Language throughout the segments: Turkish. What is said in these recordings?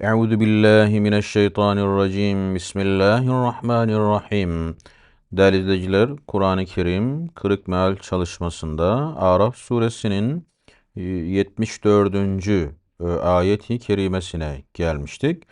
Euzu billahi mineşşeytanirracim. Bismillahirrahmanirrahim. Değerli izleyiciler, Kur'an-ı Kerim Kırık Meal çalışmasında Araf suresinin e, 74. e, ayeti kerimesine gelmiştik.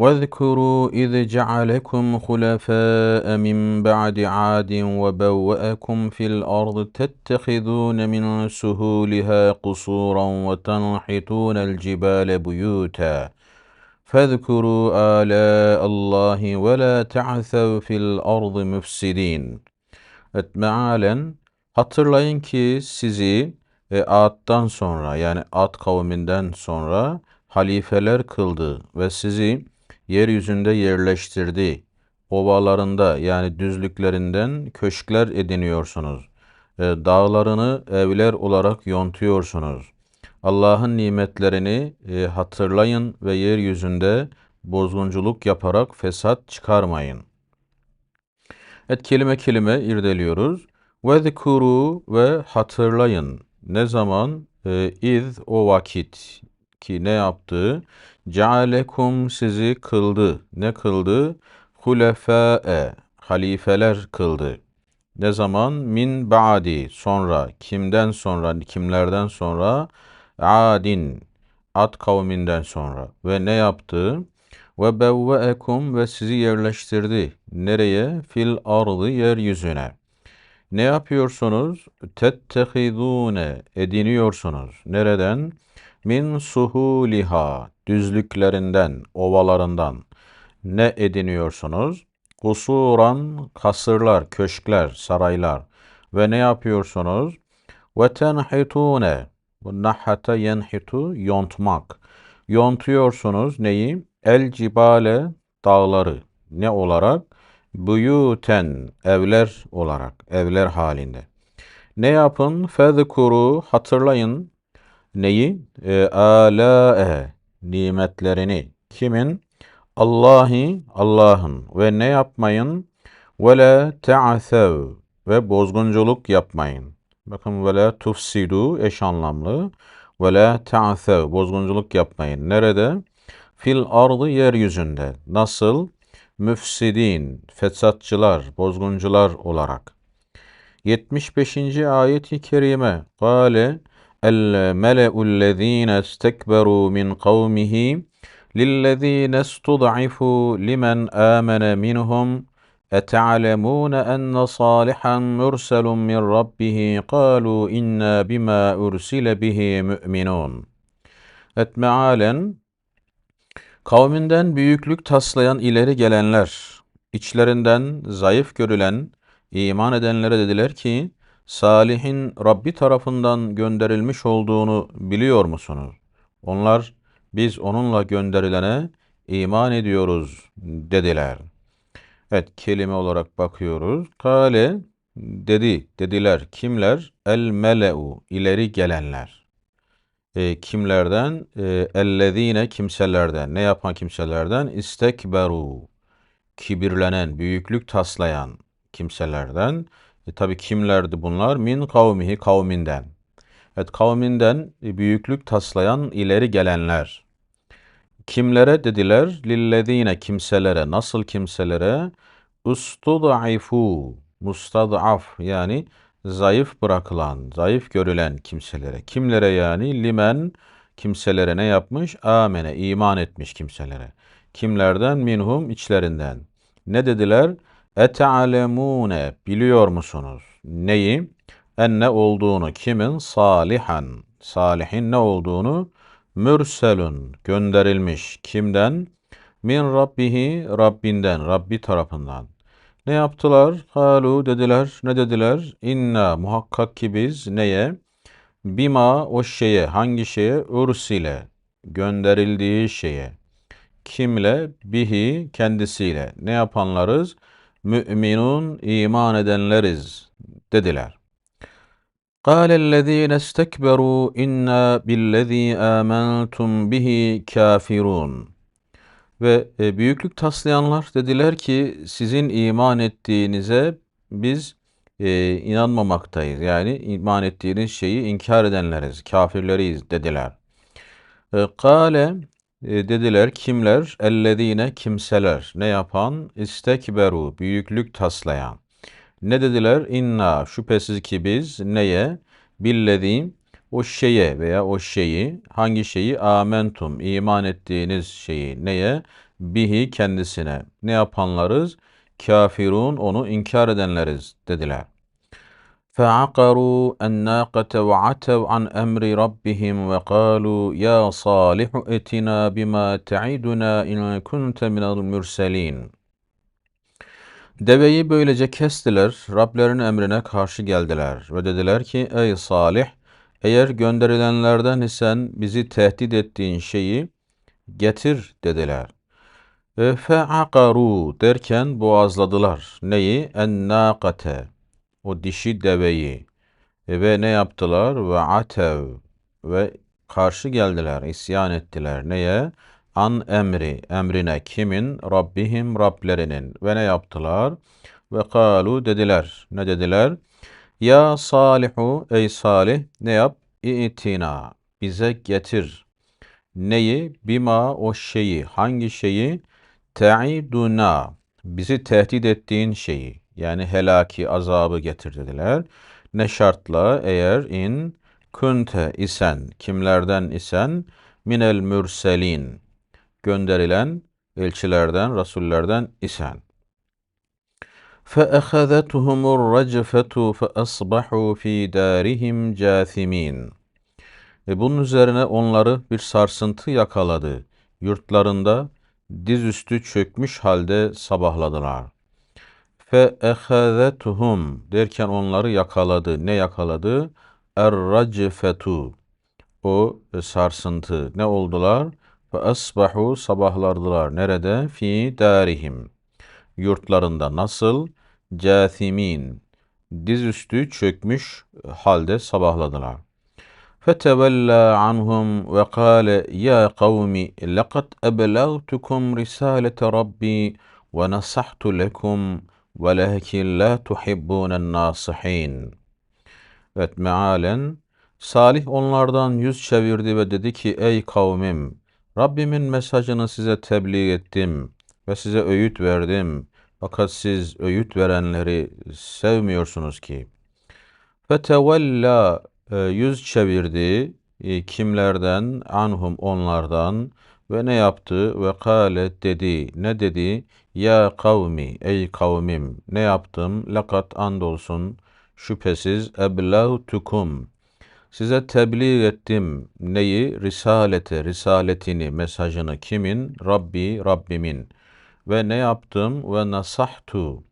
وَاذْكُرُوا إِذْ جَعَلَكُمْ خُلَفَاءَ مِنْ بَعْدِ عَادٍ وَبَوَّأَكُمْ فِي الْأَرْضِ تَتَّخِذُونَ مِنْ سُهُولِهَا قُصُورًا وَتَنْحِتُونَ الْجِبَالَ بُيُوتًا فَاذْكُرُوا آلَاءَ اللّٰهِ وَلَا تَعْثَوْا فِي الْأَرْضِ مُفْسِدِينَ Evet, mealen hatırlayın ki sizi e, Ad'dan sonra yani Ad kavminden sonra halifeler kıldı ve sizi yeryüzünde yerleştirdi. Ovalarında yani düzlüklerinden köşkler ediniyorsunuz. E, dağlarını evler olarak yontuyorsunuz. Allah'ın nimetlerini e, hatırlayın ve yeryüzünde bozgunculuk yaparak fesat çıkarmayın. Evet kelime kelime irdeliyoruz. Vezkuru ve hatırlayın. Ne zaman? E, iz o vakit ki ne yaptı? Cealekum sizi kıldı. Ne kıldı? Hulefâe halifeler kıldı. Ne zaman? Min ba'di sonra kimden sonra kimlerden sonra? Adin Ad kavminden sonra ve ne yaptı? Ve bevveekum ve sizi yerleştirdi. Nereye? Fil ardı yeryüzüne. Ne yapıyorsunuz? Tettehidune ediniyorsunuz. Nereden? Min suhuliha düzlüklerinden, ovalarından. Ne ediniyorsunuz? Kusuran kasırlar, köşkler, saraylar. Ve ne yapıyorsunuz? Ve tenhitune nahhata yenhitu yontmak. Yontuyorsunuz neyi? El cibale dağları. Ne olarak? Buyuten evler olarak. Evler halinde. Ne yapın? Fezkuru hatırlayın. Neyi? E, alâe nimetlerini. Kimin? Allahi Allah'ın. Ve ne yapmayın? Ve la ve bozgunculuk yapmayın. Bakın ve la tufsidu eş anlamlı. Ve la ta'sev bozgunculuk yapmayın. Nerede? Fil ardı yeryüzünde. Nasıl? Müfsidin, fesatçılar, bozguncular olarak. 75. ayeti kerime. Kale el mele'ullezine istekberu min kavmihi lillezine istud'ifu limen amene minhum اَتَعْلَمُونَ اَنَّ صَالِحًا مُرْسَلٌ مِّنْ رَبِّهِ قَالُوا اِنَّا بِمَا اُرْسِلَ بِهِ مُؤْمِنُونَ Et mealen kavminden büyüklük taslayan ileri gelenler, içlerinden zayıf görülen iman edenlere dediler ki, Salih'in Rabbi tarafından gönderilmiş olduğunu biliyor musunuz? Onlar, biz onunla gönderilene iman ediyoruz dediler. Evet kelime olarak bakıyoruz. Kale dedi, dediler. Kimler? El mele'u ileri gelenler. E, kimlerden? E, ellezine kimselerden. Ne yapan kimselerden? İstekberu. Kibirlenen, büyüklük taslayan kimselerden. E, tabi kimlerdi bunlar? Min kavmihi kavminden. Evet kavminden büyüklük taslayan ileri gelenler. Kimlere dediler? Lillezine kimselere. Nasıl kimselere? Ustud'ifu. Mustad'af yani zayıf bırakılan, zayıf görülen kimselere. Kimlere yani? Limen kimselere ne yapmış? Amene iman etmiş kimselere. Kimlerden? Minhum içlerinden. Ne dediler? Ete'alemune biliyor musunuz? Neyi? En ne olduğunu kimin? Salihan. Salihin ne olduğunu? Mürselun gönderilmiş. Kimden? Min Rabbihi Rabbinden, Rabbi tarafından. Ne yaptılar? Halu dediler. Ne dediler? İnna muhakkak ki biz neye? Bima o şeye, hangi şeye? Ursile gönderildiği şeye. Kimle? Bihi kendisiyle. Ne yapanlarız? Müminun iman edenleriz dediler. قال الذين استكبروا إنا بالذي آمنتم به كافرون Ve e, büyüklük taslayanlar dediler ki sizin iman ettiğinize biz e, inanmamaktayız. Yani iman ettiğiniz şeyi inkar edenleriz, kafirleriyiz dediler. E, Kale E, dediler kimler? Ellezine kimseler. Ne yapan? İstekberu. Büyüklük taslayan. Ne dediler? İnna şüphesiz ki biz neye? Billezî o şeye veya o şeyi hangi şeyi amentum iman ettiğiniz şeyi neye? Bihi kendisine. Ne yapanlarız? Kafirun onu inkar edenleriz dediler. فعقروا الناقة وعتوا عن أمر ربهم وقالوا يا صالح ائتنا بما تعدنا إن كنت من المرسلين Deveyi böylece kestiler, Rablerin emrine karşı geldiler ve dediler ki, ey Salih, eğer gönderilenlerden isen bizi tehdit ettiğin şeyi getir dediler. Fe'akaru derken boğazladılar. Neyi? En-nâkate, o dişi deveyi. E, ve ne yaptılar? Ve atev, ve karşı geldiler, isyan ettiler. Neye? An emri, emrine kimin? Rabbihim Rablerinin. Ve ne yaptılar? Ve kalu dediler. Ne dediler? Ya Salihu, ey Salih, ne yap? İtina, bize getir. Neyi? Bima o şeyi, hangi şeyi? Te'iduna, bizi tehdit ettiğin şeyi. Yani helaki, azabı getir dediler. Ne şartla eğer in kunte isen, kimlerden isen? Minel mürselin, gönderilen elçilerden, rasullerden isen. فَأَخَذَتْهُمُ الرَّجْفَةُ فَأَصْبَحُوا ف۪ي دَارِهِمْ جَاثِم۪ينَ Ve bunun üzerine onları bir sarsıntı yakaladı. Yurtlarında dizüstü çökmüş halde sabahladılar. فَأَخَذَتْهُمْ derken onları yakaladı. Ne yakaladı? Er-racfetu o sarsıntı. Ne oldular? Ve asbahu sabahlardılar. Nerede? Fi darihim. Yurtlarında nasıl? Cathimin. Dizüstü çökmüş halde sabahladılar. فَتَوَلَّى عَنْهُمْ وَقَالَ يَا قَوْمِ لَقَدْ أَبْلَغْتُكُمْ رِسَالَةَ رَبِّي وَنَصَحْتُ لَكُمْ وَلَكِنْ لَا تُحِبُّونَ النَّاصِحِينَ Evet mealen Salih onlardan yüz çevirdi ve dedi ki ey kavmim Rabbimin mesajını size tebliğ ettim ve size öğüt verdim. Fakat siz öğüt verenleri sevmiyorsunuz ki. Fetevella e, yüz çevirdi e, kimlerden? Anhum onlardan ve ne yaptı? Ve kâle dedi. Ne dedi? Ya kavmi ey kavmim ne yaptım? Lakat andolsun şüphesiz eblağtukum Size tebliğ ettim neyi? Risalete, risaletini, mesajını kimin? Rabbi, Rabbimin. Ve ne yaptım? Ve nasahtu.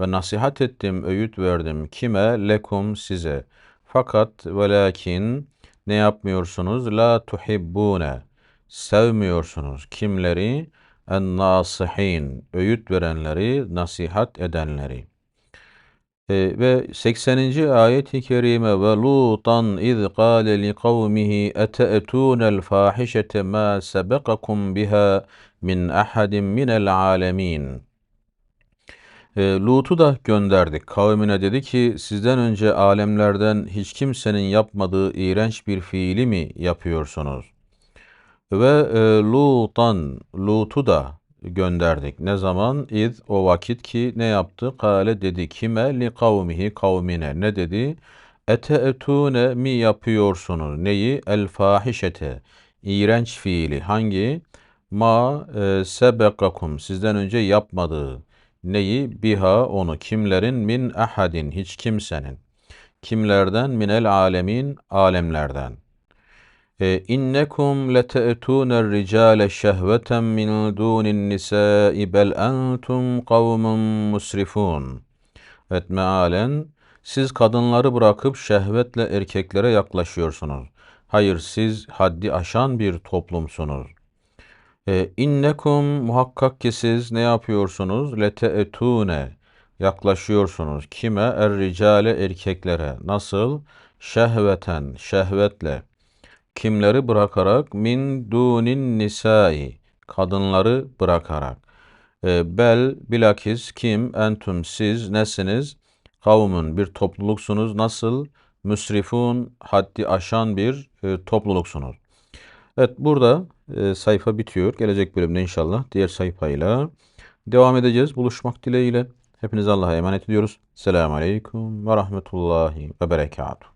Ve nasihat ettim, öğüt verdim. Kime? Lekum size. Fakat ve lakin ne yapmıyorsunuz? La tuhibbune. Sevmiyorsunuz. Kimleri? En nasihin. Öğüt verenleri, nasihat edenleri. E, ve 80. ayet-i kerime ve Lutan iz qale li kavmihi ete'tunel fahişete ma sebekakum biha min ahadin minel alemin. E, Lut'u da gönderdik. Kavmine dedi ki sizden önce alemlerden hiç kimsenin yapmadığı iğrenç bir fiili mi yapıyorsunuz? Ve e, Lutan, Lut'u da gönderdik. Ne zaman? İz o vakit ki ne yaptı? Kale dedi kime? Li kavmihi kavmine. Ne dedi? Ete etune mi yapıyorsunuz? Neyi? El fahişete. İğrenç fiili. Hangi? Ma e, sebekakum. Sizden önce yapmadığı. Neyi? Biha onu. Kimlerin? Min ahadin. Hiç kimsenin. Kimlerden? Minel alemin. Alemlerden. E, innekum lete'tûner ricale şehveten min dûnin nisâi bel entum kavmun musrifun. Evet mealen siz kadınları bırakıp şehvetle erkeklere yaklaşıyorsunuz. Hayır siz haddi aşan bir toplumsunuz. E, muhakkak ki siz ne yapıyorsunuz? Lete'tûne yaklaşıyorsunuz. Kime? Er ricale erkeklere. Nasıl? Şehveten, şehvetle. Kimleri bırakarak? Min dunin nisai. Kadınları bırakarak. E, bel bilakis kim? Entüm siz nesiniz? Kavmun bir topluluksunuz. Nasıl? Müsrifun haddi aşan bir e, topluluksunuz. Evet burada e, sayfa bitiyor. Gelecek bölümde inşallah diğer sayfayla devam edeceğiz. Buluşmak dileğiyle. Hepinize Allah'a emanet ediyoruz. Selamun Aleyküm ve Rahmetullahi ve Berekatuhu.